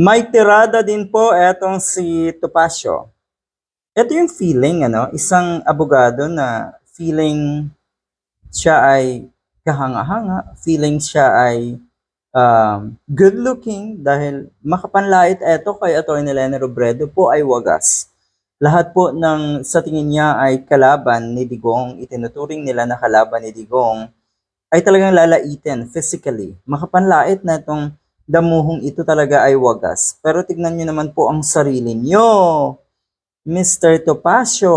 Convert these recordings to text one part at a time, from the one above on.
May tirada din po etong si Topacio. Ito yung feeling, ano, isang abogado na feeling siya ay kahanga-hanga, feeling siya ay um, good looking dahil makapanlait eto kay Atty. Lene Robredo po ay wagas. Lahat po ng sa tingin niya ay kalaban ni Digong, itinuturing nila na kalaban ni Digong, ay talagang lalaitin physically. Makapanlait na itong damuhong ito talaga ay wagas. Pero tignan nyo naman po ang sarili nyo. Mr. Topacio.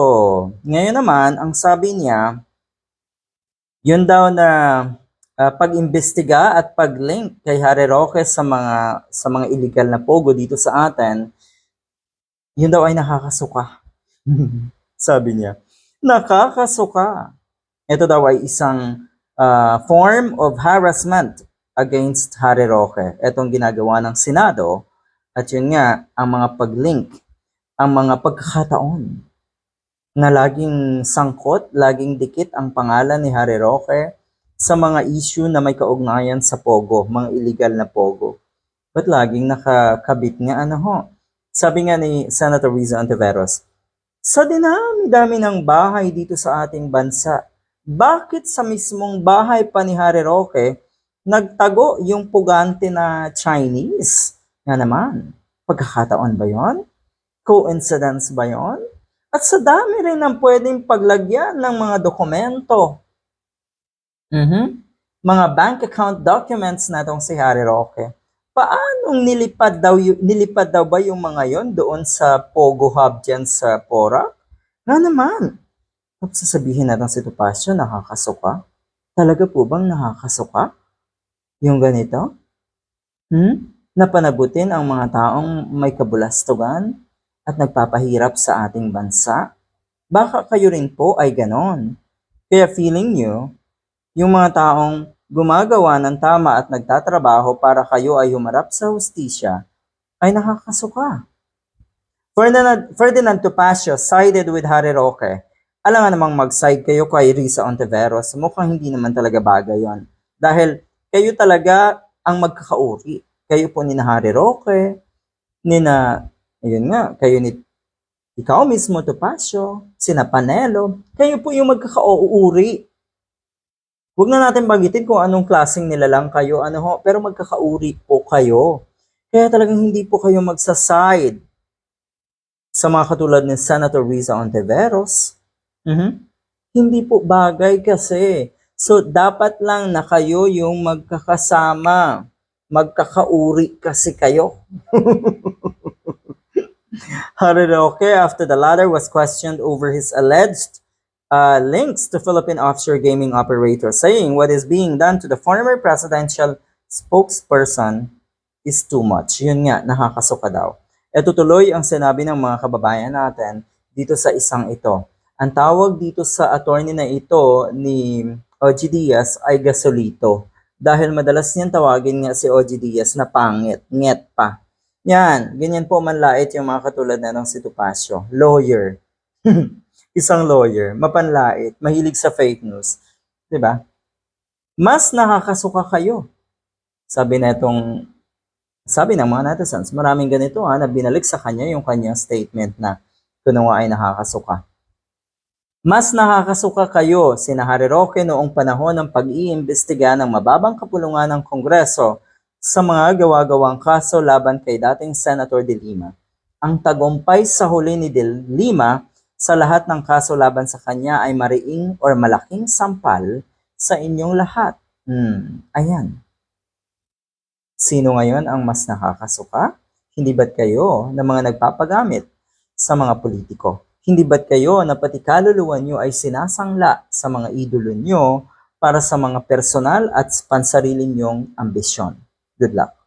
Ngayon naman, ang sabi niya, yun daw na ah, pag-imbestiga at pag-link kay Harry Roque sa mga sa mga illegal na pogo dito sa atin, yun daw ay nakakasuka. sabi niya, nakakasuka. Ito daw ay isang ah, form of harassment against Harry Roque. Itong ginagawa ng Senado at yun nga, ang mga pag-link, ang mga pagkakataon na laging sangkot, laging dikit ang pangalan ni Harry Roque sa mga issue na may kaugnayan sa Pogo, mga illegal na Pogo. Ba't laging nakakabit nga ano ho? Sabi nga ni Senator Rizzo Antiveros, sa dinami-dami ng bahay dito sa ating bansa, bakit sa mismong bahay pa ni Harry Roque nagtago yung pugante na Chinese? Nga naman, pagkakataon ba yon? Coincidence ba yon? At sa dami rin ng pwedeng paglagyan ng mga dokumento. Mhm. Mga bank account documents na itong si Harry Roque. Paanong nilipad daw, nilipad daw ba yung mga yon doon sa Pogo Hub dyan sa Pora? Nga naman. Tapos sasabihin natin si Topacio, nakakasuka? Talaga po bang nakakasuka? Yung ganito? Hmm? Napanabutin ang mga taong may kabulastugan at nagpapahirap sa ating bansa? Baka kayo rin po ay ganon. Kaya feeling nyo, yung mga taong gumagawa ng tama at nagtatrabaho para kayo ay humarap sa hustisya, ay nakakasuka. Ferdinand, Ferdinand Topacio sided with Harry Roque. Alam nga namang mag-side kayo kay Risa Ontiveros. Mukhang hindi naman talaga bagay yon. Dahil kayo talaga ang magkakauri. Kayo po ni na Harry Roque, ni na, ayun nga, kayo ni ikaw mismo, Topacio, sina Panelo, kayo po yung magkakauuri. Huwag na natin banggitin kung anong klaseng nilalang kayo, ano ho, pero magkakauri po kayo. Kaya talagang hindi po kayo magsaside sa mga katulad ni Senator Riza Ontiveros. Mhm. Hindi po bagay kasi. So, dapat lang na kayo yung magkakasama. Magkakauri kasi kayo. Harry Roque, after the latter was questioned over his alleged uh, links to Philippine offshore gaming operator, saying what is being done to the former presidential spokesperson is too much. Yun nga, nakakasuka daw. Ito tuloy ang sinabi ng mga kababayan natin dito sa isang ito. Ang tawag dito sa attorney na ito ni OG ay gasolito. Dahil madalas niyan tawagin nga si OG na pangit, nget pa. Yan, ganyan po manlait yung mga katulad na ng si Topacio. Lawyer. Isang lawyer, mapanlait, mahilig sa fake news. ba? Mas nakakasuka kayo. Sabi na itong, sabi ng mga netizens, maraming ganito ha, na binalik sa kanya yung kanyang statement na kuno nga ay nakakasuka. Mas nakakasuka kayo, sina Harry Roque noong panahon ng pag-iimbestiga ng mababang kapulungan ng Kongreso sa mga gawa-gawang kaso laban kay dating Senator De Lima. Ang tagumpay sa huli ni De Lima sa lahat ng kaso laban sa kanya ay mariing or malaking sampal sa inyong lahat. Hmm, ayan. Sino ngayon ang mas nakakasuka? Hindi ba't kayo na mga nagpapagamit sa mga politiko? Hindi ba't kayo na pati kaluluwa nyo ay sinasangla sa mga idolo nyo para sa mga personal at pansarili nyong ambisyon? Good luck.